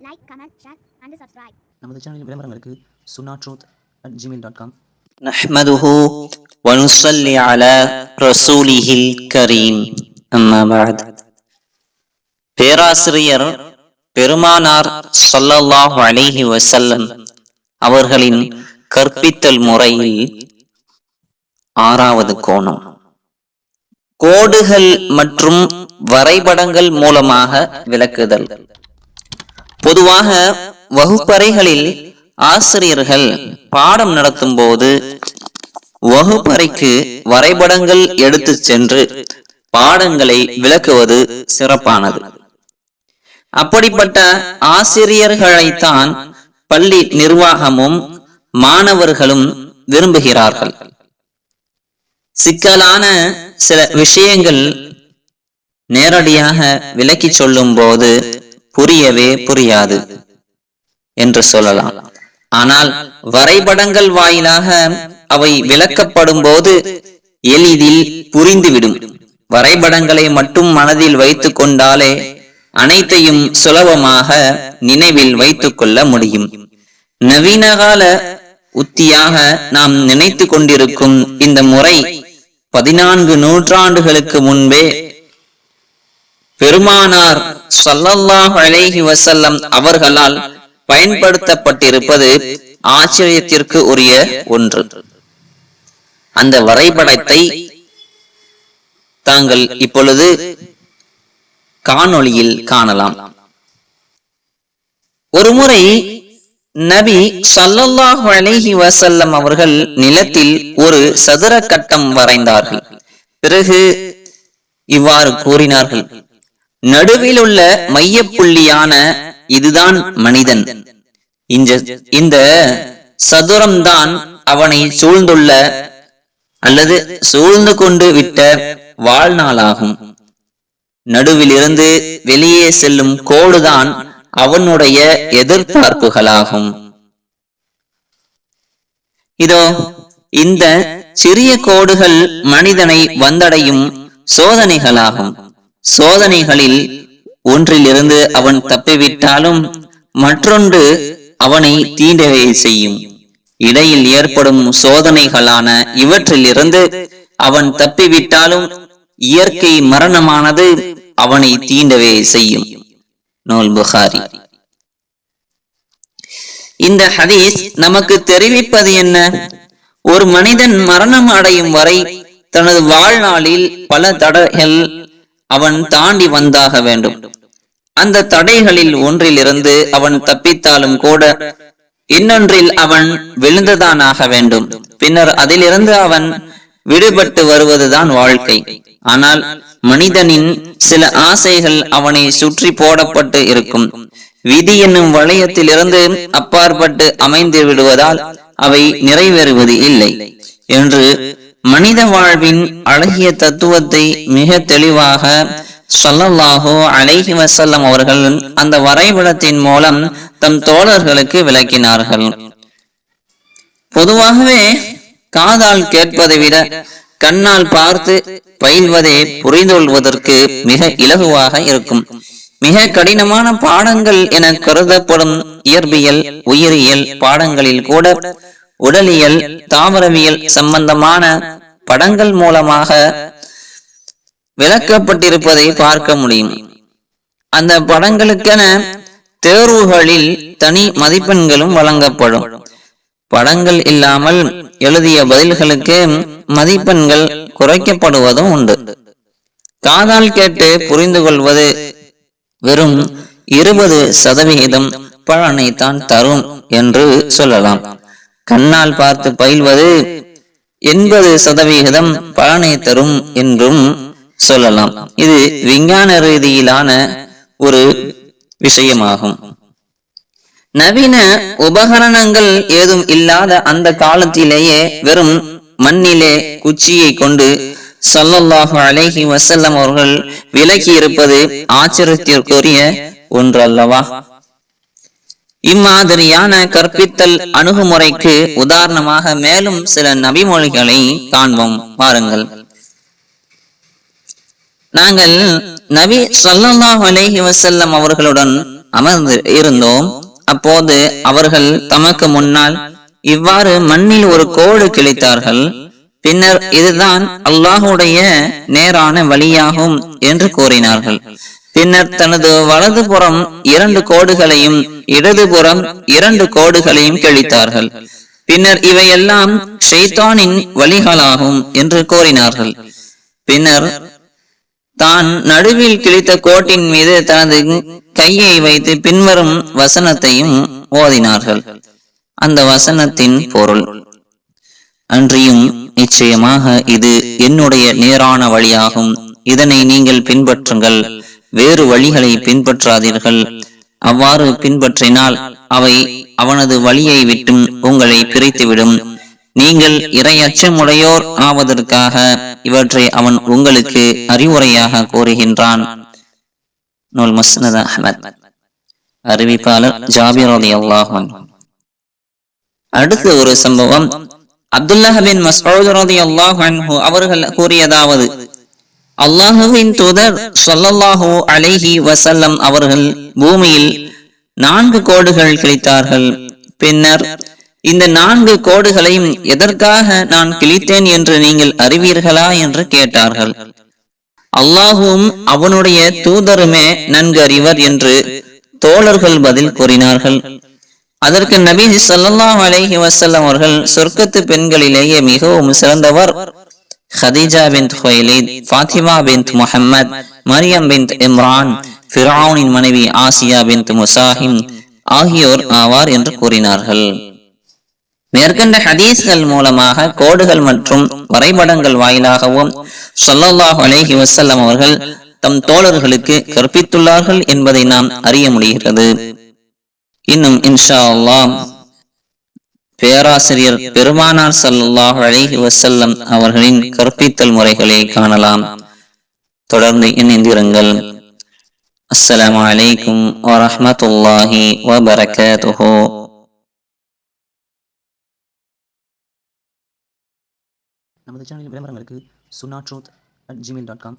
like, comment, share, and subscribe. நமது சேனலின் விளம்பரங்களுக்கு சுனா truth at Gmail dot com نحمده ونصلي على رسوله الكريم أما بعد பேராசிரியர் பெருமானார் ஸல்லல்லாஹு அலைஹி வஸல்லம் அவர்களின் கற்பித்தல் முறையில் ஆறாவது கோணம் கோடுகள் மற்றும் வரைபடங்கள் மூலமாக விளக்குதல் பொதுவாக வகுப்பறைகளில் ஆசிரியர்கள் பாடம் நடத்தும் போது வகுப்பறைக்கு வரைபடங்கள் எடுத்து சென்று பாடங்களை விளக்குவது சிறப்பானது. அப்படிப்பட்ட ஆசிரியர்களைத்தான் பள்ளி நிர்வாகமும் மாணவர்களும் விரும்புகிறார்கள். சிக்கலான சில விஷயங்கள் நேரடியாக விளக்கி சொல்லும் போது புரியவே புரியாது என்று சொல்லலாம். ஆனால் வரைபடங்கள் வாயிலாக அவை விளக்கப்படும் போது எளிதில் புரிந்துவிடும். வரைபடங்களை மட்டும் மனதில் வைத்துக் கொண்டாலே அனைத்தையும் சுலபமாக நினைவில் வைத்துக் கொள்ள முடியும். நவீனகால உத்தியாக நாம் நினைத்து கொண்டிருக்கும் இந்த முறை பதினான்கு நூற்றாண்டுகளுக்கு முன்பே பெருமானார் சல்லல்லாஹ் அலைஹி வசல்லம் அவர்களால் பயன்படுத்தப்பட்டிருப்பது ஆச்சரியத்திற்கு உரிய ஒன்று. அந்த வரைபடத்தை தாங்கள் இப்பொழுது காணொளியில் காணலாம். ஒருமுறை நபி சல்லல்லாஹ் அலைஹி வசல்லம் அவர்கள் நிலத்தில் ஒரு சதுர கட்டம் வரைந்தார்கள். பிறகு இவ்வாறு கூறினார்கள். நடுவில் உள்ள மையப்புள்ளியான இதுதான் மனிதன். இந்த இந்த சதுரம்தான் அவனை சூழ்ந்துள்ள அல்லது சூழ்ந்து கொண்டு விட்ட வாழ்நாளாகும். நடுவிலிருந்து வெளியே செல்லும் கோடுதான் அவனுடைய எதிர்பார்ப்புகளாகும். இதோ இந்த சிறிய கோடுகள் மனிதனை வந்தடையும் சோதனைகளாகும். சோதனைகளில் ஒன்றிலிருந்து அவன் தப்பிவிட்டாலும் மற்றொன்று அவனை தீண்டவே செய்யும். இடையில் ஏற்படும் சோதனைகளான இவற்றிலிருந்து அவன் தப்பிவிட்டாலும் இயற்கை மரணமானது அவனை தீண்டவே செய்யும். நூல் புகாரி. இந்த ஹதீஸ் நமக்கு தெரிவிப்பது என்ன? ஒரு மனிதன் மரணம் அடையும் வரை தனது வாழ்நாளில் பல தடைகள் அவன் தாண்டி வந்தாக வேண்டும். அந்த தடைகளில் ஒன்றிலிருந்து அவன் தப்பித்தாலும் கூட இன்னொன்றில் அவன் விழுந்துதானாக வேண்டும். பின்னர் அதிலிருந்து அவன் விடுபட்டு வருவதுதான் வாழ்க்கை. ஆனால் மனிதனின் சில ஆசைகள் அவனை சுற்றி போடப்பட்டு இருக்கும். விதி என்னும் வளையத்திலிருந்து அப்பாற்பட்டு அமைந்து விடுவதால் அவை நிறைவேறுவது இல்லை. என்று மனித வாழ்வின் அழகிய தத்துவத்தை மிக தெளிவாக சொல்லல்லாஹோ அலைஹி வசல்லம் அவர்கள் அந்த வரைபடத்தின் மூலம் தம் தோழர்களுக்கு விளக்கினார்கள். பொதுவாகவே காதால் கேட்பதை விட கண்ணால் பார்த்து பயில்வதே புரிந்து கொள்வதற்கு மிக இலகுவாக இருக்கும். மிக கடினமான பாடங்கள் என கருதப்படும் இயற்பியல் உயிரியல் பாடங்களில் கூட உடலியல் தாவரவியல் சம்பந்தமான படங்கள் மூலமாக விளக்கப்பட்டிருப்பதை பார்க்க முடியும். அந்த படங்களுக்கென தேர்வுகளில் தனி மதிப்பெண்களும் வழங்கப்படும். படங்கள் இல்லாமல் எழுதிய பதில்களுக்கு மதிப்பெண்கள் குறைக்கப்படுவதும் உண்டு. காதால் கேட்டு புரிந்து கொள்வது வெறும் இருபது சதவிகிதம் பலனை தான் தரும் என்று சொல்லலாம். கண்ணால் பார்த்து பயில்வது எண்பது சதவிகிதம் பலனை தரும் என்றும் சொல்லலாம். இது விஞ்ஞான ரீதியிலான ஒரு விஷயமாகும். நவீன உபகரணங்கள் ஏதும் இல்லாத அந்த காலத்திலேயே வெறும் மண்ணிலே குச்சியை கொண்டு சல்லல்லாஹு அலைஹி வசல்லம் அவர்கள் விலகி இருப்பது ஆச்சரியத்திற்குரிய ஒன்று அல்லவா இம்மாதிரியான கற்பித்தல் அணுகுமுறைக்கு உதாரணமாக மேலும் சில நபிமொழிகளை காண்போம். பாருங்கள் நாங்கள் நபி சொல்லாஹ் அலைஹி அவர்களுடன் அமர்ந்து இருந்தோம். அப்போது அவர்கள் தமக்கு முன்னால் இவ்வாறு மண்ணில் ஒரு கோடு கிழித்தார்கள். பின்னர் இதுதான் அல்லாஹுடைய நேரான வழியாகும் என்று கூறினார்கள். பின்னர் தனது வலதுபுறம் இரண்டு கோடுகளையும் இடதுபுறம் இரண்டு கோடுகளையும் கிழித்தார்கள். பின்னர் இவையெல்லாம் ஷெய்தானின் வழிகளாகும் என்று கூறினார்கள். பின்னர் தான் நடுவில் கிழித்த கோட்டின் மீது தனது கையை வைத்து பின்வரும் வசனத்தையும் ஓதினார்கள். அந்த வசனத்தின் பொருள் அன்றியும் நிச்சயமாக இது என்னுடைய நேரான வழியாகும். இதனை நீங்கள் பின்பற்றுங்கள். வேறு வழிகளை பின்பற்றாதீர்கள். அவ்வாறு பின்பற்றினால் அவை அவனது வழியை விட்டும் உங்களை பிரித்துவிடும். நீங்கள் இறை அச்சமுடையோர் ஆவதற்காக இவற்றை அவன் உங்களுக்கு அறிவுரையாக கூறுகின்றான். நூல் மஸ்னத் அஹமத். அறிவிப்பாளர் ஜாபிர் அலி அல்லாஹன் அடுத்த ஒரு சம்பவம். அப்துல்லாஹ் பின் மஸ்ஊத் ரலியல்லாஹு அவர்கள் கூறியதாவது அல்லாஹுவின் தூதர் சொல்லல்லாஹோ அலைஹி வசல்லம் அவர்கள் பூமியில் நான்கு கோடுகள் கிழித்தார்கள். பின்னர் இந்த நான்கு கோடுகளையும் எதற்காக நான் கிழித்தேன் என்று நீங்கள் அறிவீர்களா என்று கேட்டார்கள். அல்லாஹுவும் அவனுடைய தூதருமே நன்கு அறிவர் என்று தோழர்கள் பதில் கூறினார்கள். அதற்கு நபி ஸல்லல்லாஹு அலஹி வசல்லம் அவர்கள் சொர்க்கத்து பெண்களிலேயே மிகவும் சிறந்தவர். Khadija bin Khuwaylid Fatima bin Muhammad Maryam bin Imran ஃபிரௌனின் மனைவி ஆசியா பின் முசாஹிம் ஆகியோர் ஆவார் என்று கூறினார்கள். மேற்கண்ட ஹதீஸ்கள் மூலமாக கோடுகள் மற்றும் வரைபடங்கள் வாயிலாகவும் சொல்லல்லாஹ் அலேஹி வசல்லம் அவர்கள் தம் தோழர்களுக்கு கற்பித்துள்ளார்கள் என்பதை நாம் அறிய முடிகிறது. இன்னும் இன்ஷா அல்லாம் பேராசிரியர் பெருமானார் சல்லாஹ் அழகி வசல்லம் அவர்களின் கற்பித்தல் முறைகளை காணலாம். தொடர்ந்து இணைந்திருங்கள். அஸ்ஸலாம் அலைக்கும் வரஹ்மத்துல்லாஹி வபரகாத்துஹு. நமது சேனலின் விளம்பரங்களுக்கு sunnah truth at gmail dot com